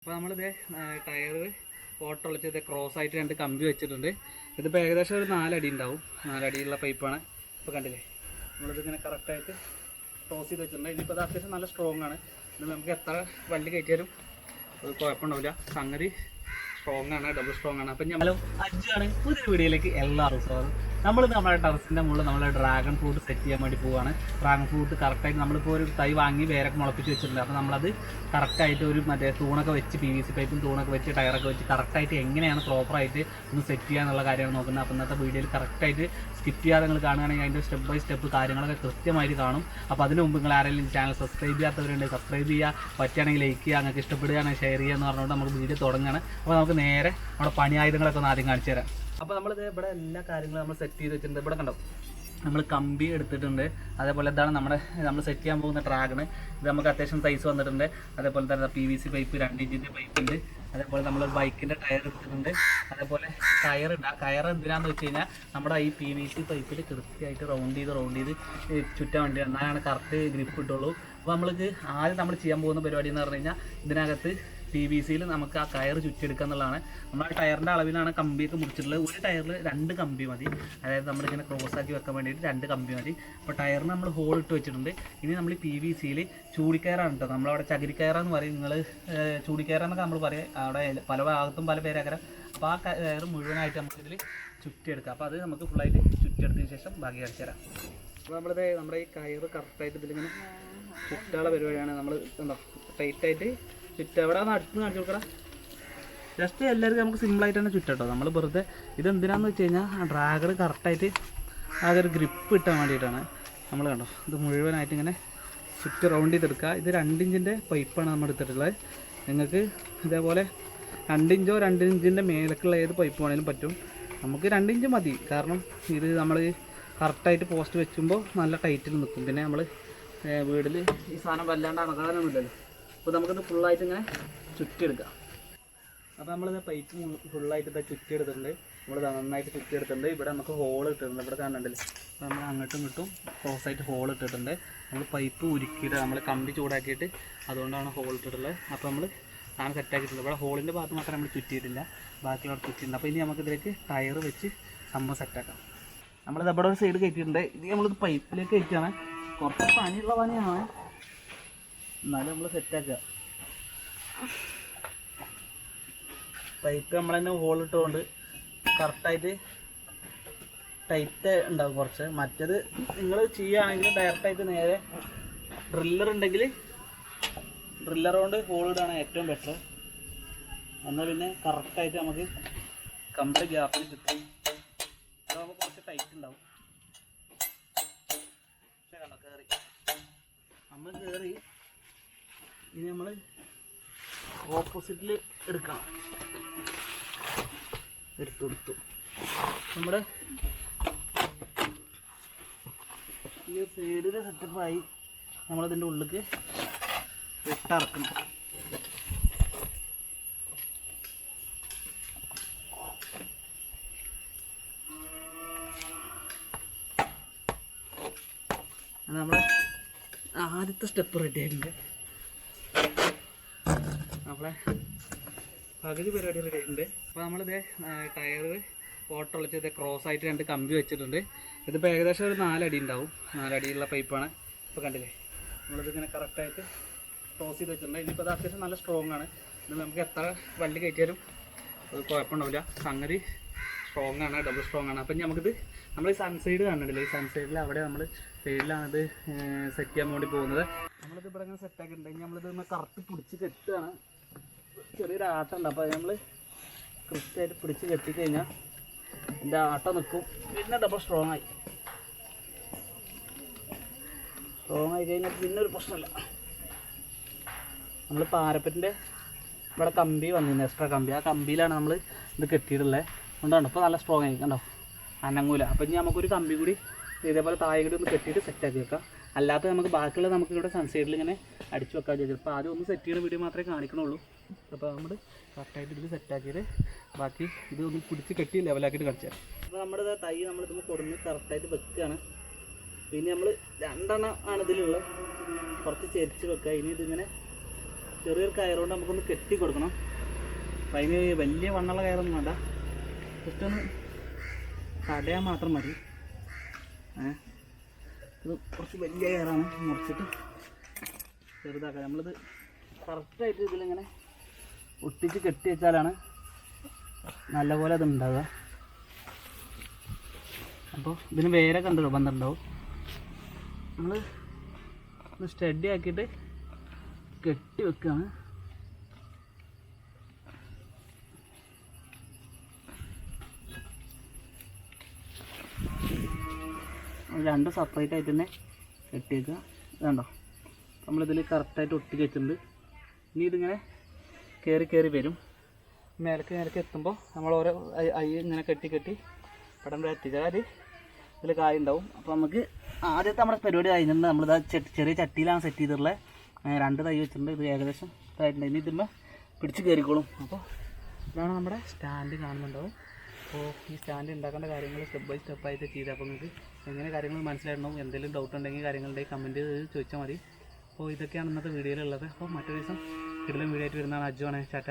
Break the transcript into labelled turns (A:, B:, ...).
A: അപ്പോൾ നമ്മളിത് tyre ഓട്ടൊളിച്ചത് cross ആയിട്ട് രണ്ട് കമ്പി വെച്ചിട്ടുണ്ട്. ഇതിപ്പോൾ ഏകദേശം ഒരു നാലടി ഉണ്ടാവും. നാലടിയുള്ള പൈപ്പാണ് ഇപ്പോൾ കണ്ടില്ലേ? നമ്മളിത് ഇങ്ങനെ കറക്റ്റായിട്ട് ക്രോസ് ചെയ്ത് വെച്ചിട്ടുണ്ട്. ഇനിയിപ്പോൾ അത് അത്യാവശ്യം നല്ല സ്ട്രോങ് ആണ്. ഇത് നമുക്ക് എത്ര വണ്ടി കയറ്റിയാലും അത് കുഴപ്പമുണ്ടാവില്ല. സംഗതി സ്ട്രോങ് ആണ് ഡബിൾ സ്ട്രോങ് ആണ്. അപ്പം ഞമ്മളും അഞ്ചാണ് പുതിയ വീഡിയോയിലേക്ക് എല്ലാവർക്കും സ്വാഗതം. നമ്മൾ നമ്മുടെ ടെറസിന്റെ മുകളിൽ നമ്മൾ ഡ്രാഗൺ ഫ്രൂട്ട് സെറ്റ് ചെയ്യാൻ വേണ്ടി പോവുകയാണ് ഡ്രാഗൺ ഫ്രൂട്ട് കറക്റ്റായിട്ട് നമ്മളിപ്പോൾ ഒരു തൈ വാങ്ങി വേരൊക്കെ മുളപ്പിച്ച് വെച്ചിട്ടുണ്ട്. അപ്പോൾ നമ്മളത് കറക്റ്റായിട്ട് ഒരു മറ്റേ തൂണൊക്കെ വെച്ച് പി വി സി പൈപ്പും തൂണൊക്കെ വെച്ച് ടയറൊക്കെ വെച്ച് കറക്റ്റായിട്ട് എങ്ങനെയാണ് പ്രോപ്പറായിട്ട് ഒന്ന് സെറ്റ് ചെയ്യാനുള്ള കാര്യമാണ് നോക്കുന്നത്. അപ്പോൾ ഇന്നത്തെ വീഡിയോയിൽ കറക്റ്റായിട്ട് സ്കിപ്പ് ചെയ്യാതെ നിങ്ങൾ കാണുകയാണെങ്കിൽ അതിന്റെ സ്റ്റെപ്പ് ബൈ സ്റ്റെപ്പ് കാര്യങ്ങളൊക്കെ കൃത്യമായിട്ട് കാണും. അപ്പോൾ അതിന് മുമ്പ് നിങ്ങൾ ആരെങ്കിലും ചാനൽ സബ്സ്ക്രൈബ് ചെയ്യാത്തവരുണ്ടെങ്കിൽ സബ്സ്ക്രൈബ് ചെയ്യുക പറ്റുകയാണെങ്കിൽ ലൈക്ക് ചെയ്യുക നിങ്ങൾക്ക് ഇഷ്ടപ്പെടുകയാണെങ്കിൽ ഷെയർ ചെയ്യുക എന്ന് പറഞ്ഞുകൊണ്ട് നമുക്ക് വീഡിയോ തുടങ്ങുകയാണ്. അപ്പോൾ നമുക്ക് നേരെ നമ്മുടെ പണിയായുധങ്ങളൊക്കെ ഒന്ന് ആദ്യം കാണിച്ചു തരാം. അപ്പോൾ നമ്മളിത് ഇവിടെ എല്ലാ കാര്യങ്ങളും നമ്മൾ സെറ്റ് ചെയ്ത് വെച്ചിട്ടുണ്ട്. ഇവിടെ കണ്ടോ? നമ്മൾ കമ്പി എടുത്തിട്ടുണ്ട്. അതേപോലെ ഇതാണ് നമ്മുടെ നമ്മൾ സെറ്റ് ചെയ്യാൻ പോകുന്ന ഡ്രാഗണ് ഇത് നമുക്ക് അത്യാവശ്യം സൈസ് വന്നിട്ടുണ്ട്. അതേപോലെ തന്നെ പി വി സി പൈപ്പ് രണ്ട് ഇഞ്ചിന്റെ പൈപ്പ് ഉണ്ട്. അതേപോലെ നമ്മൾ ബൈക്കിന്റെ ടയർ എടുത്തിട്ടുണ്ട്. അതേപോലെ ടയർ ആ ടയർ എന്തിനാന്ന് വെച്ച് കഴിഞ്ഞാൽ നമ്മുടെ ഈ പി വി സി പൈപ്പിൽ കൃത്യമായിട്ട് റൗണ്ട് ചെയ്ത് റൗണ്ട് ചെയ്ത് ചുറ്റാൻ വേണ്ടി എന്നാലാണ് കറക്റ്റ് ഗ്രിപ്പ് കിട്ടുള്ളൂ. അപ്പോൾ നമ്മൾക്ക് ആദ്യം നമ്മൾ ചെയ്യാൻ പോകുന്ന പരിപാടി എന്ന് പറഞ്ഞു കഴിഞ്ഞാൽ ഇതിനകത്ത് പി വി സിയിൽ നമുക്ക് ആ കയർ ചുറ്റിയെടുക്കുക എന്നുള്ളതാണ്. നമ്മൾ ആ ടയറിന്റെ അളവിലാണ് കമ്പിയൊക്കെ മുറിച്ചിട്ടുള്ളത്. ഒരു ടയറിൽ രണ്ട് കമ്പി മതി. അതായത് നമ്മളിങ്ങനെ ക്രോസ് ആക്കി വെക്കാൻ വേണ്ടിയിട്ട് രണ്ട് കമ്പി മതി. അപ്പോൾ ടയറിന് നമ്മൾ ഹോൾ ഇട്ട് വെച്ചിട്ടുണ്ട്. ഇനി നമ്മൾ പി വി സിയിൽ ചൂടിക്കയറാണ് കേട്ടോ നമ്മളവിടെ ചകിരിക്കയറാന്ന് പറയും. നിങ്ങൾ ചൂടിക്കയറാന്നൊക്കെ നമ്മൾ പറയും. അവിടെ പല ഭാഗത്തും പല പേരക്കരം അപ്പോൾ ആ കയർ മുഴുവനായിട്ട് നമുക്കിതിൽ ചുറ്റിയെടുക്കാം. അപ്പോൾ അത് നമുക്ക് ഫുള്ളായിട്ട് ചുറ്റിയെടുത്തതിന് ശേഷം ബാക്കി കാണിച്ചു തരാം. അപ്പോൾ നമ്മളിത് നമ്മുടെ ഈ കയറ് കറക്റ്റായിട്ട് ഇതിലിങ്ങനെ ചുറ്റാള പരിപാടിയാണ് നമ്മൾ എന്താ ടൈറ്റായിട്ട് ചുറ്റ അവിടെ അടുത്ത് കാണിച്ചു കൊടുക്കടാ. ജസ്റ്റ് എല്ലാവർക്കും നമുക്ക് സിമ്പിളായിട്ട് തന്നെ ചുറ്റട്ടോ. നമ്മൾ വെറുതെ ഇതെന്തിനാന്ന് വെച്ച് കഴിഞ്ഞാൽ ആ ഡ്രാഗർ കറക്റ്റായിട്ട് ആ ഒരു ഗ്രിപ്പ് കിട്ടാൻ വേണ്ടിയിട്ടാണ്. നമ്മൾ കണ്ടോ ഇത് മുഴുവനായിട്ട് ഇങ്ങനെ ചുറ്റ് റൗണ്ട് ചെയ്തെടുക്കുക. ഇത് രണ്ടിഞ്ചിന്റെ പൈപ്പാണ് നമ്മൾ എടുത്തിട്ടുള്ളത്. നിങ്ങൾക്ക് ഇതേപോലെ രണ്ടിഞ്ചോ രണ്ടിഞ്ചിന്റെ മേലക്കുള്ള ഏത് പൈപ്പ് വേണേലും പറ്റും. നമുക്ക് രണ്ടിഞ്ച് മതി. കാരണം ഇത് നമ്മൾ കറക്റ്റായിട്ട് പോസ്റ്റ് വെക്കുമ്പോൾ നല്ല ടൈറ്റിൽ നിൽക്കും. പിന്നെ നമ്മൾ വീട്ടിൽ ഈ സാധനം വല്ലാണ്ട് അണക്കാനൊന്നുമില്ലല്ലോ അപ്പോൾ നമുക്കിത് ഫുള്ളായിട്ട് ഇങ്ങനെ ചുറ്റിയെടുക്കാം. അപ്പോൾ നമ്മളിത് പൈപ്പ് ഫുള്ളായിട്ട് ഇതാ ചുറ്റിയെടുത്തിട്ടുണ്ട്. നമ്മളിത് നന്നായിട്ട് ചുറ്റിയെടുത്തിട്ടുണ്ട്. ഇവിടെ നമുക്ക് ഹോൾ ഇട്ടിട്ടുണ്ട്. ഇവിടെ കാണണ്ടല്ലേ അപ്പോൾ നമ്മൾ അങ്ങോട്ടും ഇങ്ങോട്ടും ക്രോസ് ആയിട്ട് ഹോൾ ഇട്ടിട്ടുണ്ട്. നമ്മൾ പൈപ്പ് ഉരുക്കിയിട്ട് നമ്മൾ കമ്പി ചൂടാക്കിയിട്ട് അതുകൊണ്ടാണ് ഹോൾ ഇട്ടിട്ടുള്ളത്. അപ്പോൾ നമ്മൾ ആണ് സെറ്റാക്കിയിട്ടുണ്ട് ഇവിടെ ഹോളിന്റെ ഭാഗത്ത് മാത്രം നമ്മൾ ചുറ്റിയിട്ടില്ല. ബാക്കിയുള്ള ചുറ്റിയിട്ടുണ്ട്. അപ്പോൾ ഇനി നമുക്കിതിലേക്ക് ടയർ വെച്ച് സംഭവം സെറ്റാക്കാം നമ്മളിത് അവിടെ ഒരു സൈഡ് കയറ്റിയിട്ടുണ്ട്. ഇത് നമ്മളിത് പൈപ്പിലേക്ക് കയറ്റിയാണ് കുറച്ച് പണിയുള്ള പണിയാണ്. എന്നാലും നമ്മൾ സെറ്റ് ആക്കുക. പൈപ്പ് നമ്മൾ തന്നെ ഹോൾ ഇട്ടുകൊണ്ട് കറക്റ്റായിട്ട് ടൈറ്റ് ഉണ്ടാവും കുറച്ച്. മറ്റേത് നിങ്ങൾ ചെയ്യുകയാണെങ്കിൽ ഡയറക്റ്റായിട്ട് നേരെ ഡ്രില്ലർ ഉണ്ടെങ്കിൽ ഡ്രില്ലർ കൊണ്ട് ഹോൾ ഇടാണ് ഏറ്റവും ബെറ്റർ എന്നാൽ പിന്നെ കറക്റ്റായിട്ട് നമുക്ക് കംപ്ലീറ്റ് ഗ്യാപ്പിൽ കിട്ടും. അതാകുമ്പോൾ കുറച്ച് ടൈറ്റ് ഉണ്ടാവും കണ്ടോ കയറി നമ്മൾ കയറി ഇനി നമ്മൾ ഓപ്പോസിറ്റിൽ എടുക്കണം. എടുത്തു എടുത്തു. നമ്മുടെ ഈ സൈഡിലെ സെറ്റപ്പായി നമ്മളതിന്റെ ഉള്ളിലേക്ക് ഇട്ടിറക്കണം നമ്മുടെ ആദ്യത്തെ സ്റ്റെപ്പ് റെഡി ആയിട്ടുണ്ട്. നമ്മളെ പകുതി പരിപാടി ആയിട്ടുണ്ട് അപ്പോൾ നമ്മളിത് ടയറ് ഇതേ ക്രോസ് ആയിട്ട് രണ്ട് കമ്പി വെച്ചിട്ടുണ്ട്. ഇതിപ്പോൾ ഏകദേശം ഒരു നാലടി ഉണ്ടാവും. നാലടിയുള്ള പൈപ്പാണ് ഇപ്പോൾ കണ്ടില്ലേ? നമ്മളിത് ഇങ്ങനെ കറക്റ്റായിട്ട് ക്രോസ് ചെയ്ത് വെച്ചിട്ടുണ്ട്. ഇനിയിപ്പോൾ അത് അത്യാവശ്യം നല്ല സ്ട്രോങ് ആണ്. ഇത് നമുക്ക് എത്ര വണ്ടി കയറ്റിയാലും അത് കുഴപ്പമുണ്ടാവില്ല സംഗതി സ്ട്രോങ് ആണ് ഡബിൾ സ്ട്രോങ് ആണ്. അപ്പം നമുക്കിത് നമ്മൾ ഈ സൺസൈഡ് കാണുന്നുണ്ടല്ലോ ഈ സൺസൈഡിൽ അവിടെ നമ്മൾ സൈഡിലാണിത് സെറ്റ് ചെയ്യാൻ വേണ്ടി പോകുന്നത്. നമ്മളിത് ഇവിടെ ഇങ്ങനെ സെറ്റാക്കിയിട്ടുണ്ടെങ്കിൽ നമ്മളിത് കറക്റ്റ് പിടിച്ച് കെട്ടുകയാണ്. ചെറിയൊരു ആട്ടം ഉണ്ട്. അപ്പോൾ നമ്മൾ കൃത്യമായിട്ട് പിടിച്ച് കെട്ടിക്കഴിഞ്ഞാൽ എന്റെ ആട്ടം നിൽക്കും പിന്നെ ഡബിൾ സ്ട്രോങ് ആയി. സ്ട്രോങ് ആയി കഴിഞ്ഞാൽ പിന്നെ ഒരു പ്രശ്നമില്ല. നമ്മൾ പാരപ്പറ്റിന്റെ ഇവിടെ കമ്പി വന്നിരുന്നു എക്സ്ട്രാ കമ്പി. ആ കമ്പിയിലാണ് നമ്മൾ ഇത് കെട്ടിയിട്ടുള്ളത് കൊണ്ടാണ് ഇപ്പോൾ നല്ല സ്ട്രോങ് ആയി. കണ്ടോ? അനങ്ങൂല. അപ്പം ഇനി നമുക്കൊരു കമ്പി കൂടി ഇതേപോലെ താഴെ കൂടി ഒന്ന് കെട്ടിയിട്ട് സെറ്റാക്കി വെക്കാം. അല്ലാത്ത നമുക്ക് ബാക്കിയുള്ള നമുക്ക് ഇവിടെ സൺസൈഡിൽ ഇങ്ങനെ അടിച്ചു വെക്കാൻ ചോദിച്ചു അപ്പോൾ ആദ്യം ഒന്ന് സെറ്റ് ചെയ്യുന്ന വീഡിയോ മാത്രമേ കാണിക്കണുള്ളൂ. അപ്പോൾ നമ്മൾ കറക്റ്റായിട്ട് ഇതിൽ സെറ്റാക്കിയിട്ട് ബാക്കി ഇത് ഒന്ന് പിടിച്ച് കെട്ടി ലെവലാക്കിയിട്ട് കാണിച്ചു അപ്പോൾ നമ്മുടെ തൈ തൈ ഇതിന് കൊടുന്ന് കറക്റ്റായിട്ട് വെക്കുകയാണ് പിന്നെ നമ്മൾ രണ്ടെണ്ണം ആണ് ഇതിലുള്ളത്. കുറച്ച് ചെരിച്ച് വെക്കുക ഇനി ഇതിങ്ങനെ ചെറിയൊരു കയറുകൊണ്ട് നമുക്കൊന്ന് കെട്ടി കൊടുക്കണം. അപ്പം അതിന് വലിയ വണ്ണുള്ള കയറൊന്നും വേണ്ട. ജസ്റ്റ് ഒന്ന് തടയാൻ മാത്രം മതി. ഏ? ഇത് കുറച്ച് വലിയ കയറാണ്. മുറിച്ചിട്ട് ചെറുതാക്കാം. നമ്മളിത് കറക്റ്റായിട്ട് ഇതിലിങ്ങനെ ഒട്ടിച്ച് കെട്ടി വെച്ചാലാണ് നല്ലപോലെ അത് ഉണ്ടാവുക അപ്പോൾ ഇതിന് വേറെ കണ്ടോ ബന്ധമുണ്ടാവും നമ്മൾ ഒന്ന് സ്റ്റഡി ആക്കിയിട്ട് കെട്ടി വെക്കുകയാണ്. രണ്ട് സെപ്പറേറ്റ് ആയിട്ട് തന്നെ കെട്ടി വെക്കുക ഇതുണ്ടോ. നമ്മളിതിൽ കറക്റ്റായിട്ട് ഒട്ടിച്ച് വെച്ചിട്ടുണ്ട്. ഇനി ഇതിങ്ങനെ കയറി കയറി വരും. മേലക്ക് മേലക്ക് എത്തുമ്പോൾ നമ്മൾ ഓരോ ഐ ഇങ്ങനെ കെട്ടി കെട്ടി പടം എത്തിച്ചാൽ എത്തിച്ചാൽ ഇതിൽ കായ ഉണ്ടാവും. അപ്പോൾ നമുക്ക് ആദ്യത്തെ നമ്മുടെ പരിപാടി കഴിഞ്ഞിട്ടുണ്ട്. നമ്മളിത് ചെറിയ ചട്ടിയിലാണ് സെറ്റ് ചെയ്തിട്ടുള്ളത് രണ്ട് തൈ വെച്ചിട്ടുണ്ട്. ഇത് ഏകദേശം ഇതായിട്ടുണ്ട്. ഇനി ഇതുമ്പോൾ പിടിച്ച് കയറിക്കോളും അപ്പോൾ ഇതാണ് നമ്മുടെ സ്റ്റാൻഡ് കാണുന്നുണ്ടാവും. അപ്പോൾ ഈ സ്റ്റാൻഡ് ഉണ്ടാക്കേണ്ട കാര്യങ്ങൾ സ്റ്റെപ്പ് ബൈ സ്റ്റെപ്പ് ആയിട്ട് ചെയ്ത്. അപ്പോൾ നിങ്ങൾക്ക് എങ്ങനെ കാര്യങ്ങൾ മനസ്സിലായിരുന്നു എന്തെങ്കിലും ഡൗട്ട് ഉണ്ടെങ്കിൽ കാര്യങ്ങളുണ്ടെങ്കിൽ കമന്റ് ചെയ്ത് ചോദിച്ചാൽ മതി. അപ്പോൾ ഇതൊക്കെയാണ് ഇന്നത്തെ വീഡിയോയിലുള്ളത് അപ്പോൾ മറ്റൊരു ദിവസം കിടലും വീഡിയോ ആയിട്ട് വരുന്നതാണ്. അജുവാണ് ചാറ്റ